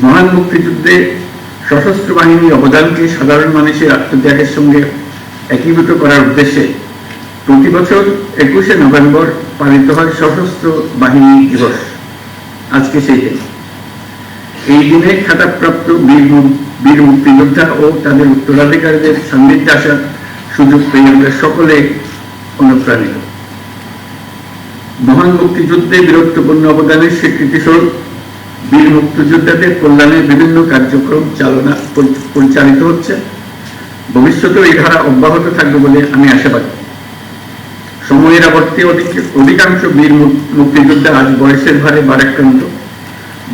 মহান মুক্তিযুদ্ধে সশস্ত্র বাহিনীর অবদানকে সাধারণ মানুষের আত্মত্যাগের সঙ্গে একীভূত করার উদ্দেশ্যে প্রতি বছর একুশে নভেম্বর পালিত হয় সশস্ত্র বাহিনী দিবস। আজকে সেই দিন। এই দিনে খাতাপ্রাপ্ত বীর বীর মুক্তিযোদ্ধা ও তাদের উত্তরাধিকারীদের সান্নিধ্যে আসার সুযোগ পেয়ে আমরা সকলে অনুপ্রাণিত। মহান মুক্তিযুদ্ধে বীরত্বপূর্ণ অবদানের স্বীকৃতি স্বরূপ বীর মুক্তিযোদ্ধাদের কল্যাণে বিভিন্ন কার্যক্রম চালনা পরিচালিত হচ্ছে। ভবিষ্যতেও এই ধারা অব্যাহত থাকবে বলে আমি আশাবাদী। সময়ের আবর্তে অধিকাংশ বীর মুক্তিযোদ্ধা আজ বয়সের ভারে বারাক্রান্ত।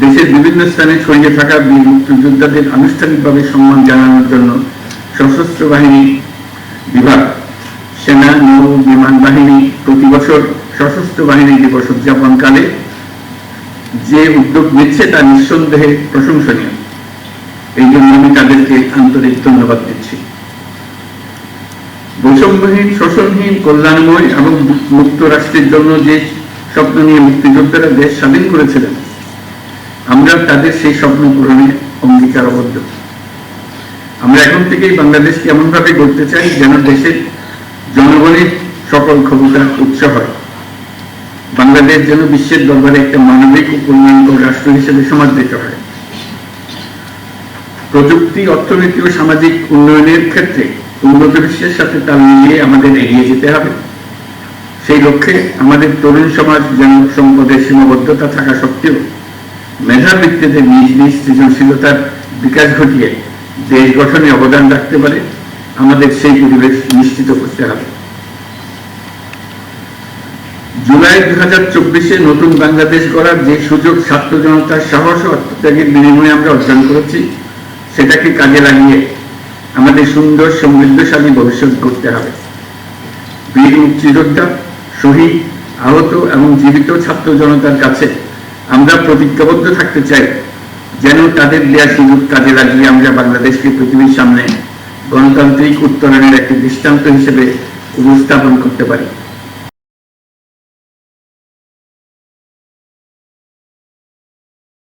দেশের বিভিন্ন স্থানে ছড়িয়ে থাকা বীর মুক্তিযোদ্ধাদের আনুষ্ঠানিকভাবে সম্মান জানানোর জন্য সশস্ত্র বাহিনী বিভাগ, সেনা, নৌ, বিমান বাহিনী প্রতি বছর সশস্ত্র বাহিনী দিবস উদযাপনকালে যে উদ্যোগ নিচ্ছে তা নিঃসন্দেহে প্রশংসনীয়। এই জন্য আমি তাদেরকে আন্তরিক ধন্যবাদ দিচ্ছি। বৈষম্যহীন, শোষণহীন, কল্যাণময় এবং মুক্ত রাষ্ট্রের জন্য যে স্বপ্ন নিয়ে মুক্তিযোদ্ধারা দেশ স্বাধীন করেছিলেন, আমরা তাদের সেই স্বপ্ন পূরণে অঙ্গীকারবদ্ধ। আমরা এখন থেকেই বাংলাদেশকে এমনভাবে গড়তে চাই যেন দেশের জনগণের সকল ক্ষমতা উৎস হয়। বাংলাদেশ যেন বিশ্বের দরবারে একটা মানবিক ও কল্যাণকর রাষ্ট্র হিসেবে সমাদৃত হয়। প্রযুক্তি, অর্থনীতি ও সামাজিক উন্নয়নের ক্ষেত্রে উন্নত বিশ্বের সাথে তাল মিলিয়ে আমাদের এগিয়ে যেতে হবে। সেই লক্ষ্যে আমাদের তরুণ সমাজ যেন সম্পদের সীমাবদ্ধতা থাকা সত্ত্বেও মেধা নিজ নিজ সৃজনশীলতার বিকাশ ঘটিয়ে দেশ গঠনে অবদান রাখতে পারে, আমাদের সেই পরিবেশ নিশ্চিত করতে হবে। জুলাই দুই হাজার চব্বিশে নতুন বাংলাদেশ গড়ার যে সুযোগ ছাত্র জনতার সাহস ও আত্মত্যাগের বিনিময়ে আমরা অর্জন করেছি, সেটাকে কাজে লাগিয়ে আমাদের সুন্দর, সমৃদ্ধশালী ভবিষ্যৎ করতে হবে। বীর মুক্তিযোদ্ধা, শহীদ, আহত এবং জীবিত ছাত্র জনতার কাছে আমরা প্রতিজ্ঞাবদ্ধ থাকতে চাই, যেন তাদের দেওয়া সুযোগ কাজে লাগিয়ে আমরা বাংলাদেশকে পৃথিবীর সামনে গণতান্ত্রিক উত্তরণের একটি দৃষ্টান্ত হিসেবে উপস্থাপন করতে পারি।